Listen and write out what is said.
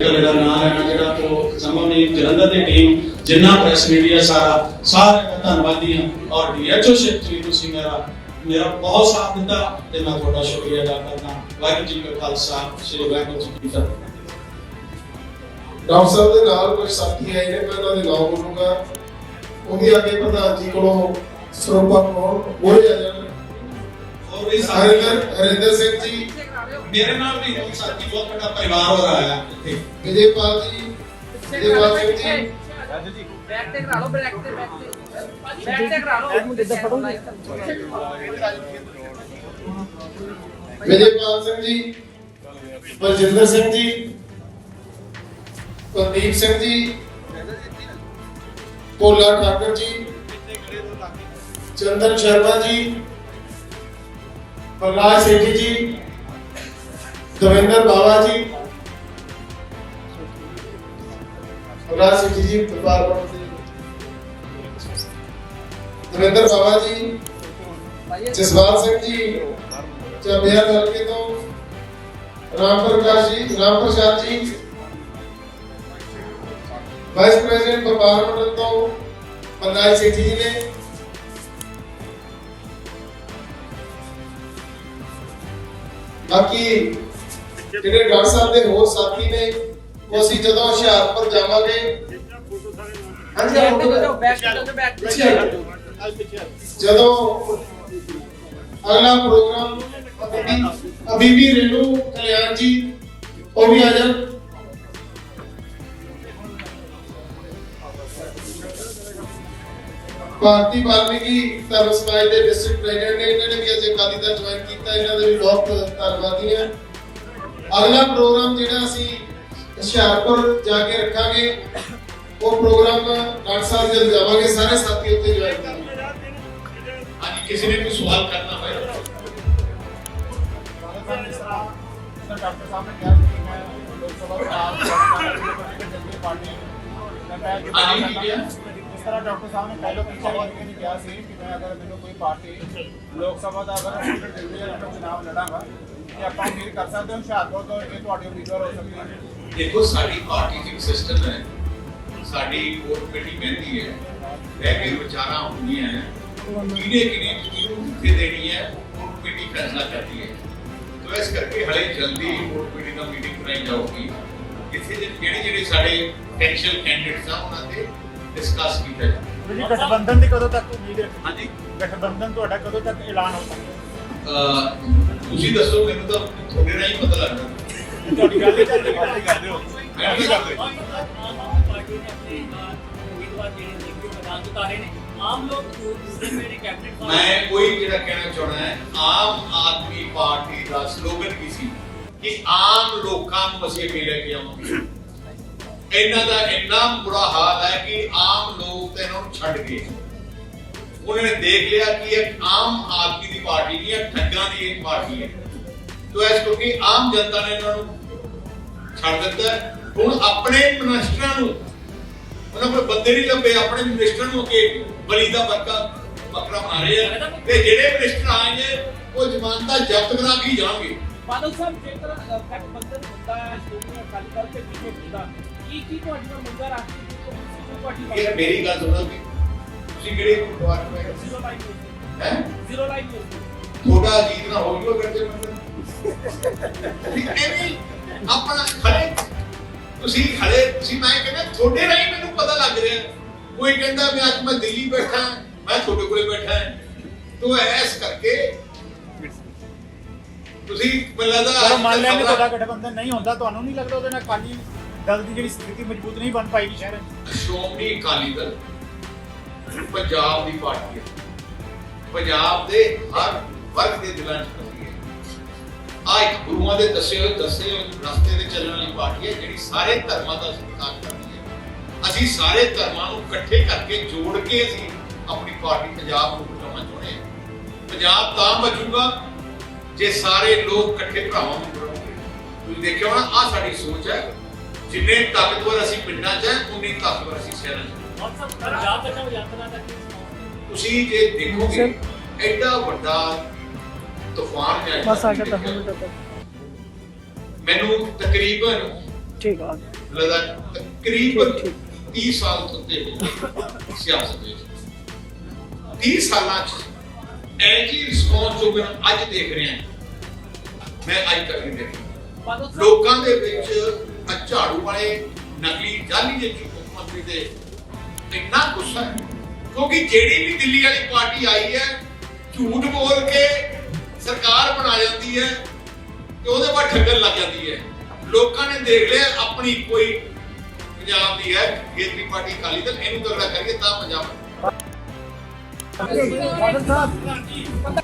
ਮੇਰਾ ਨਾਮ ਲੈਣਾ ਜਿਹੜਾ ਤੋਂ ਸਮਾਂ ਮੇਰੀ ਜਲੰਧਰ ਦੀ ਟੀਮ ਜਿੰਨਾ ਪ੍ਰੈਸ ਮੀਡੀਆ ਸਾਰਾ ਸਾਰਿਆਂ ਦਾ ਧੰਨਵਾਦੀ ਹਾਂ ਔਰ ਡੀਐਚਓ ਜੀ ਤੁਸੀਂ ਮੇਰਾ ਮੇਰਾ ਬਹੁਤ ਸਾਥ ਦਿੱਤਾ ਤੇ ਮੈਂ ਤੁਹਾਡਾ ਸ਼ੁਕਰੀਆ ਅਦਾ ਕਰਦਾ ਵਾਹਿਗੁਰੂ ਜੀ ਕਾ ਖਾਲਸਾ ਸ੍ਰੀ ਵਾਹਿਗੁਰੂ ਜੀ ਕੀ ਫਤਿਹ। ਡਾਕਟਰ ਸਾਹਿਬ ਦੇ ਨਾਲ ਕੁਝ ਸਾਥੀ ਆਏ ਨੇ ਮੈਂ ਉਹਨਾਂ ਦੇ ਨਾਮ ਬੋਲੂੰਗਾ। ਉਹ ਵੀ ਅੱਗੇ ਪ੍ਰਧਾਨ ਜੀ ਕੋਲੋਂ ਸਰੋਪਾ ਕੋਲ ਬੋਲੇ ਆ ਜਾਣ। ਹੋਰ ਵੀ ਸਾਰੇ ਹਰਿੰਦਰ ਸਿੰਘ ਜੀ ਮੇਰੇ ਨਾਲ ਵੀ ਬਹੁਤ ਸਾਥੀ ਬਹੁਤ ਵੱਡਾ ਪਰਿਵਾਰ ਹੋ। ਰਿਹਾ ਹੈ ਇੱਥੇ ਵਿਜੇਪਾਲ ਜੀ। ਵਿਜੇਪਾਲ ਸਿੰਘ ਜੀ। ਬੈਕ ਤੇ ਕਰਾ ਲਓ ਬੈਕ ਤੇ ਬੈਕ ਤੇ। ਬੈਕ ਤੇ ਕਰਾ ਲਓ। ਮੁੰਡੇ ਦਾ ਫੜੋ ਵਿਜੇਪਾਲ ਸਿੰਘ ਜੀ ਬਲਜਿੰਦਰ ਸਿੰਘ ਜੀ ਕੁਲਦੀਪ ਸਿੰਘ ਜੀ ਭੋਲਾ ਠਾਕਰ ਜੀ ਚੰਦਨ ਸ਼ਰਮਾ ਜੀ ਪ੍ਰਕਾਸ਼ ਸੇਠੀ ਜੀ ਦਵਿੰਦਰ ਬਾਵਾ ਜੀ ਪ੍ਰਕਾਸ਼ ਸੇਠੀ ਜੀ ਡਿਪਾਰਟਮੈਂਟ ਦੇ ਦਵਿੰਦਰ ਬਾਵਾ ਜੀ ਜਸਵਾਲ ਸਿੰਘ ਜੀ ਚਾਬਿਆ ਕਰਕੇ ਤੋਂ ਰਾਮ ਪ੍ਰਕਾਸ਼ ਜੀ ਰਾਮ ਪ੍ਰਸਾਦ ਜੀ ਵਾਈਸ ਪ੍ਰੈਜ਼ੀਡੈਂਟ ਵਪਾਰ ਮੰਡਲ ਤੋਂ ਪੰਨਾਈ ਸੇਠੀ ਜੀ ਨੇ ਬਾਕੀ ਜਿਹੜੇ ਡਾਕਟਰ ਸਾਹਿਬ ਦੇ ਹੋਰ ਸਾਥੀ ਨੇ ਉਹ ਅਸੀਂ ਜਦੋਂ ਹੁਸ਼ਿਆਰਪੁਰ ਜਾਵਾਂਗੇ। ਹਾਂਜੀ ਬੈਕ ਬੈਕ ਪਿੱਛੇ ਆ ਜਾਓ। ਜਦੋਂ ਅਗਲਾ ਪ੍ਰੋਗਰਾਮ ਅਬੀਬੀ ਅਬੀਬੀ ਰੇਨੂ ਕਲਿਆਣ ਜੀ ਉਹ ਵੀ ਆ ਜਾਣ। ਭਾਰਤੀ ਵਾਲਮੀਕੀ ਧਰਮ ਸਮਾਜ ਦੇ ਡਿਸਟ੍ਰਿਕਟ ਪ੍ਰੈਜ਼ੀਡੈਂਟ ਨੇ ਇਹਨਾਂ ਨੇ ਵੀ ਅੱਜ ਅਕਾਲੀ ਦਲ ਜੁਆਇਨ ਕੀਤਾ ਇਹਨਾਂ ਦੇ ਵੀ ਬਹੁਤ ਧੰਨਵਾਦੀ ਹਾਂ। ਅਗਲਾ ਪ੍ਰੋਗਰਾਮ ਜਿਹੜਾ ਅਸੀਂ ਹੁਸ਼ਿਆਰਪੁਰ ਜਾ ਕੇ ਰੱਖਾਂਗੇ, ਉਹ ਪ੍ਰੋਗਰਾਮ ਡਾਕਟਰ ਸਾਹਿਬ ਜਦ ਜਾਵਾਂਗੇ, ਸਾਰੇ ਸਾਥੀ ਉੱਥੇ ਜੁਆਇਨ ਕਰਨਗੇ। ਅੱਜ ਕਿਸੇ ਨੇ ਕੋਈ ਸਵਾਲ ਕਰਨਾ ਹੋਵੇ ਡਾਕਟਰ ਸਾਹਿਬ ਨੇ ਕਿਹਾ? ਕਿ ਮੈਂ ਲੋਕ ਸਭਾ ਚੁਣਾਵ ਪਾਰਟੀ ਮੈਂ ਜਿਸ ਤਰ੍ਹਾਂ ਡਾਕਟਰ ਸਾਹਿਬ ਨੇ ਪਹਿਲਾਂ ਪਿੱਛੇ ਵਾਰ ਨੇ ਕਿਹਾ ਸੀ ਕਿ ਮੈਂ ਅਗਰ ਮੈਨੂੰ ਕੋਈ ਪਾਰਟੀ, ਲੋਕ ਸਭਾ ਦਾ ਅਗਰ ਚੁਣਾਵ ਲੜਾਂਗਾ ਤੇ ਆਪਾਂ ਉਮੀਦ ਕਰ ਸਕਦੇ ਹਾਂ ਹੁਸ਼ਿਆਰਪੁਰ ਤੋਂ ਇਹ ਤੁਹਾਡੇ ਉਮੀਦਵਾਰ ਹੋ ਸਕਦੇ ਹਨ। ਦੇਖੋ ਸਾਡੀ ਪਾਰਟੀ ਦੀ ਸਿਸਟਮ ਹੈ। ਸਾਡੀ ਕੋਰ ਕਮੇਟੀ ਬਹਿੰਦੀ ਹੈ ਬਹਿ ਕੇ ਵਿਚਾਰਾਂ ਹੁੰਦੀਆਂ ਹੈ। ਕਿਹਨੇ ਕਿਹਨੇ ਕਿਹਨੂੰ ਕਿੱਥੇ ਦੇਣੀ ਹੈ ਕੋਰ ਕਮੇਟੀ ਫੈਸਲਾ ਕਰਦੀ ਹੈ। ਤੋ ਇਸ ਕਰਕੇ ਹਲੇ ਜਲਦੀ ਕੋਰ ਕਮੇਟੀ ਦਾ ਮੀਟਿੰਗ ਕਰਾਈ ਜਾਊਗੀ। ਕਿੱਥੇ ਜਿਹੜੇ ਜਿਹੜੇ ਜਿਹੜੇ ਸਾਡੇ ਪੋਟੈਂਸ਼ੀਅਲ ਕੈਂਡੀਡੇਟਸ ਆ ਉਹਨਾਂ ਤੇ ਡਿਸਕਸ ਕੀਤਾ ਜਾਵੇ ਜੀ ਗਠਬੰਧਨ ਦੀ ਕਦੋਂ ਤੱਕ ਉਮੀਦ ਹੈ ਹਾਂਜੀ। ਗਠਬੰਧਨ ਤੁਹਾਡਾ ਕਦੋਂ ਤੱਕ ਐਲਾਨ ਹੋ ਸਕਦਾ ਤੁਸੀਂ ਦੱਸੋ ਮੈਨੂੰ ਤਾਂ ਤੁਹਾਡੇ ਨਾਲ ਹੀ ਪਤਾ ਲੱਗਦਾ ਤੁਹਾਡੀ ਗੱਲ ਹੀ ਚੱਲਦੀ ਗੱਲ ਕਰਦੇ ਹੋ। ਮੈਂ ਕੀ ਕਰਦੇ? ਪਾਰਟੀ ਨੇ ਆਪਣੇ ਉਮੀਦਵਾਰ ਜਿਹੜੇ ਨੇ ਕਿ ਮੈਦਾਨ ਚ ਉਤਾਰੇ ਨੇ ਆਮ ਲੋਕ ਜਿਸਦੇ ਮੇਰੇ ਕੈਬਨਿਟ ਮੈਂ ਕੋਈ ਜਿਹੜਾ ਕਹਿਣਾ ਚਾਹਣਾ ਹੈ ਆਮ ਆਦਮੀ ਪਾਰਟੀ ਦਾ ਸਲੋਗਨ ਕੀ ਸੀ? ਕਿ ਆਮ ਲੋਕਾਂ ਨੂੰ ਅਸੀਂ ਅੱਗੇ ਲੈ ਕੇ ਆਵਾਂਗੇ। ਇਹਨਾਂ ਦਾ ਇੰਨਾ ਬੁਰਾ ਹਾਲ ਹੈ ਕਿ ਆਮ ਲੋਕ ਤਾਂ ਇਹਨਾਂ ਨੂੰ ਛੱਡ ਗਏ। ਉਹਨਾਂ ਨੇ ਦੇਖ ਲਿਆ ਕਿ ਇਹ ਆਮ ਆਦਮੀ ਦੀ ਪਾਰਟੀ ਨਹੀਂ ਹੈ ਠੱਗਾਂ ਦੀ ਇੱਕ ਪਾਰਟੀ ਹੈ। ਤੋ ਇਸ ਕਿਉਂਕਿ ਆਮ ਜਨਤਾ ਨੇ ਇਹਨਾਂ ਨੂੰ ਛੱਡ ਦਿੱਤਾ ਹੈ। ਹੁਣ ਆਪਣੇ ਮਿਨਿਸਟਰਾਂ ਨੂੰ ਉਹਨਾਂ ਕੋਲ ਬੰਦੇ ਨਹੀਂ ਲੱਭੇ ਆਪਣੇ ਮਿਨਿਸਟਰ ਨੂੰ ਕਿ ਬਲੀ ਦਾ ਬੱਕਾ ਬੱਕਰਾ ਮਾਰੇ ਆ। ਤੇ ਜਿਹੜੇ ਮਿਨਿਸਟਰ ਆਏ ਨੇ ਉਹ ਜ਼ਮਾਨਤਾਂ ਜ਼ਬਤ ਕਰਾ ਕੇ ਹੀ ਜਾਣਗੇ। ਬਾਦਲ ਸਾਹਿਬ ਜੇਕਰ ਗਠਬੰਧਨ ਹੁੰਦਾ ਹੈ ਸ਼੍ਰੋਮਣੀ ਅਕਾਲੀ ਦਲ ਤੇ ਹੁੰਦਾ ਕੀ ਕੀ ਤੁਹਾਡੀਆਂ ਮੰਗਾਂ ਰੱਖਦੀ ਜੋ ਤੁਹਾਡੀ ਇਹ ਮੇਰੀ ਗੱਲ ਸੁਣੋ। ਤੁਸੀਂ ਕਿਹੜੇ ਪਏ ਜ਼ੀਰੋ ਲਾਈਨ ਹੈ? ਜ਼ੀਰੋ ਲਾਈਨ ਥੋੜਾ ਅਜੀਤ ਨਾ ਹੋ ਜੂਗਾ ਕਰਦੇ ਮੈਂ ਐਵੇਂ ਆਪਣਾ ਖੜੇ ਤੁਸੀਂ ਖੜੇ ਤੁਸੀਂ ਮੈਂ ਕਹਿੰਦਾ ਤੁਹਾਡੇ ਰਾਹੀਂ ਮੈਨੂੰ ਪਤਾ ਲੱਗ ਰਿਹਾ। ਕੋਈ ਕਹਿੰਦਾ ਮੈਂ ਅੱਜ ਮੈਂ ਦਿੱਲੀ ਬੈਠਾ ਮੈਂ ਤੁਹਾਡੇ ਕੋਲੇ ਬੈਠਾ। ਤੋ ਐਸ ਕਰਕੇ ਤੁਸੀਂ ਮੈਨੂੰ ਲੱਗਦਾ ਚਲੋ ਮੰਨ ਖਬਰਾਂ- ਤੁਹਾਡਾ ਗਠਬੰਧਨ ਨਹੀਂ ਹੁੰਦਾ ਤੁਹਾਨੂੰ ਨਹੀਂ ਲੱਗਦਾ ਉਹਦੇ ਨਾਲ ਅਕਾਲੀ ਦਲ ਦੀ ਜਿਹੜੀ ਸਥਿਤੀ ਮਜ਼ਬੂਤ ਨਹੀਂ ਬਣ ਪਾਏਗੀ ਸ਼ਹਿਰ ਵਿੱਚ? ਸ਼੍ਰੋਮਣੀ ਅਕਾਲੀ ਦਲ ਪੰਜਾਬ ਦੀ ਪਾਰਟੀ ਹੈ। ਪੰਜਾਬ ਦੇ ਹਰ ਵਰਗ ਦੇ ਦਿਲਾਂ 'ਚ ਹੁੰਦੀ ਹੈ। ਆ ਇੱਕ ਗੁਰੂਆਂ ਦੇ ਦੱਸੇ ਹੋਏ ਦੱਸੇ ਹੋਏ ਰਸਤੇ ਤੇ ਚੱਲਣ ਵਾਲੀ ਪਾਰਟੀ ਹੈ, ਜਿਹੜੀ ਸਾਰੇ ਧਰਮਾਂ ਦਾ ਸਤਿਕਾਰ ਕਰਦੀ ਹੈ। ਅਸੀਂ ਸਾਰੇ ਧਰਮਾਂ ਨੂੰ ਇਕੱਠੇ ਕਰਕੇ ਜੋੜ ਕੇ ਅਸੀਂ ਆਪਣੀ ਪਾਰਟੀ ਪੰਜਾਬ ਨੂੰ ਬਚਾਉਣਾ ਚਾਹੁੰਦੇ ਹਾਂ। ਪੰਜਾਬ ਤਾਂ ਬਚੂਗਾ ਜੇ ਸਾਰੇ ਲੋਕ ਇਕੱਠੇ ਭਰਾਵਾਂ ਨੂੰ ਜੋੜਨਗੇ। ਤੁਸੀਂ ਦੇਖਿਆ ਹੋਣਾ ਆ ਸਾਡੀ ਸੋਚ ਹੈ। ਜਿੰਨੇ ਤਾਕਤਵਰ ਅਸੀਂ ਪਿੰਡਾਂ 'ਚ ਹੈ, ਉਨੀ ਤਾਕਤਵਰ ਅਸੀਂ ਸ਼ਹਿਰਾਂ 'ਚ ਪੰਜਾਬ ਬਚਾਓ ਯਾਤਰਾ ਦਾ ਕੀ ਤੁਸੀਂ ਜੇ ਦੇਖੋਗੇ ਐਡਾ ਵੱਡਾ ਤੂਫਾਨ ਹੈ ਬਸ ਆ ਗਿਆ 10 ਮਿੰਟ ਤੱਕ ਮੈਨੂੰ ਤਕਰੀਬਨ ਠੀਕ ਆ। ਲਗਾ ਤਕਰੀਬਨ 30 ਸਾਲ ਤੋਂ ਤੇ ਸਿਆਸਤ ਵਿੱਚ। 30 ਸਾਲਾਂ ਚ ਐਜੀ ਰਿਸਪੌਂਸ ਜੋ ਮੈਂ ਅੱਜ ਦੇਖ ਰਿਹਾ ਮੈਂ ਅੱਜ ਤੱਕ ਨਹੀਂ ਦੇਖਿਆ। ਲੋਕਾਂ ਦੇ ਵਿੱਚ ਝਾੜੂ ਵਾਲੇ ਨਕਲੀ ਜਾਲੀ ਦੇ ਮੁੱਖ ਮੰਤਰੀ ਦੇ ਇੰਨਾ ਗੁੱਸਾ ਹੈ ਕਿਉਂਕਿ ਜਿਹੜੀ ਵੀ ਦਿੱਲੀ ਵਾਲੀ ਪਾਰਟੀ ਆਈ ਹੈ ਝੂਠ ਬੋਲ ਕੇ ਸਰਕਾਰ ਬਣਾ ਜਾਂਦੀ ਹੈ ਤੇ ਉਹਦੇ ਬਾਅਦ ਠੱਗਣ ਲੱਗ ਜਾਂਦੀ ਹੈ। ਲੋਕਾਂ ਨੇ ਦੇਖ ਲਿਆ ਆਪਣੀ ਕੋਈ ਪੰਜਾਬ ਦੀ ਹੈ ਕੇਂਦਰੀ ਪਾਰਟੀ ਅਕਾਲੀ ਦਲ ਇਹਨੂੰ ਤਗੜਾ ਕਰੀਏ ਤਾਂ ਪੰਜਾਬ ਬਾਦਲ ਸਾਹਿਬ।